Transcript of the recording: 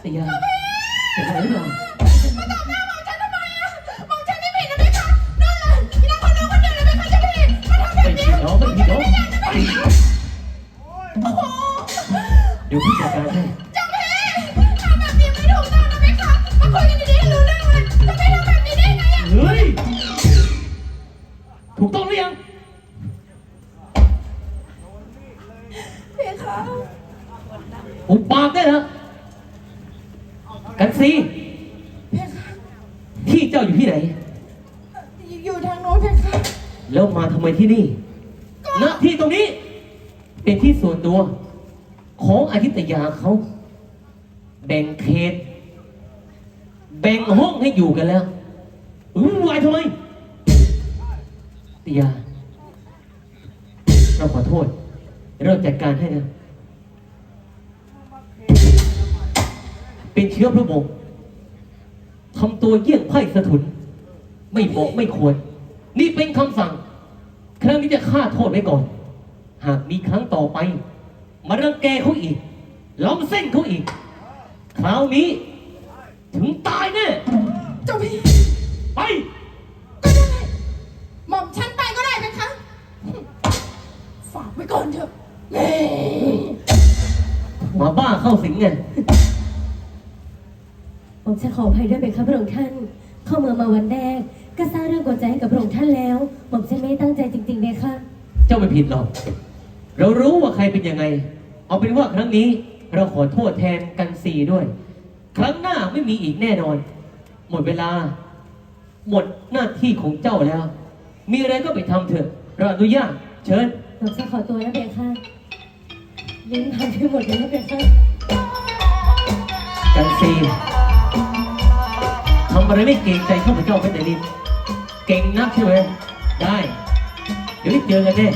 เสียเสียมาตอบหน้ามองฉันทำไมอะมองฉันไม่ผิดนะไหมคะนั่นแหละที่นั่งคนเดียวคนเดียวเลยไหมคะจะผิดมาทำแบบนี้น้องไม่ผิดน้องโอ้โหเดี๋ยวพี่จัดการให้จังเพทำแบบนี้ไม่ถูกต้องนะไหมคะมาคุยกันดีๆรู้เรื่องเลยจะไม่ทำแบบนี้ได้ไงอะเฮ้ยถูกต้องหรือยังพี่คะอุปากได้แล้ว กันซีเพี่คะที่เจ้าอยู่ที่ไหน อยู่ทางโน้นเพี่คะแล้วมาทำไมที่นี่ณที่ตรงนี้ เป็นที่ส่วนตัว ของอาทิตยาเขาแบ่งเขตแบ่งห้องให้อยู่กันแล้วอู้วายทำไมติยาเราขอโทษ เราจัดการให้นะ เป็นเชื้อพระบงทำตัวเยี่ยงไพ่สะทุน ไม่เหมาะไม่ควร นี่เป็นคำสั่ง ครั้งนี้จะฆ่าโทษไว้ก่อน หากมีครั้งต่อไป มารังแกเขาอีก ล้อมเส้นเขาอีก คราวนี้ ถึงตายแน่เจ้าพี่ไป ก็ได้หม่อมฉันไปก็ได้เพี่คะฝากไว้ก่อนเถอะแหม่ หมาบ้าเข้าสิงไง ผมจะขออภัยด้วยเป็นครับพระองค์ท่าน เข้าเมืองมาวันแรก ก็สร้างเรื่องกดใจให้กับพระองค์ท่านแล้ว ผมจะไม่ได้ตั้งใจจริงๆเลยค่ะ เจ้าไม่ผิดหรอก เรารู้ว่าใครเป็นยังไง เอาเป็นว่าครั้งนี้เราขอโทษแทนกันซีด้วย ครั้งหน้าไม่มีอีกแน่นอน หมดเวลา หมดหน้าที่ของเจ้าแล้ว มีอะไรก็ไปทำเถอะ เราอนุญาตเชิญ ผมจะขอตัวแล้วเบค่ะลิ้นพันไปหมดเลยนะเบค่ะ กันซี ทำอะไรไม่เกรงใจข้าพเจ้าเป็นแต่นิดเก่งนักใช่ไหมได้ เดี๋ยวได้เจอกันแน่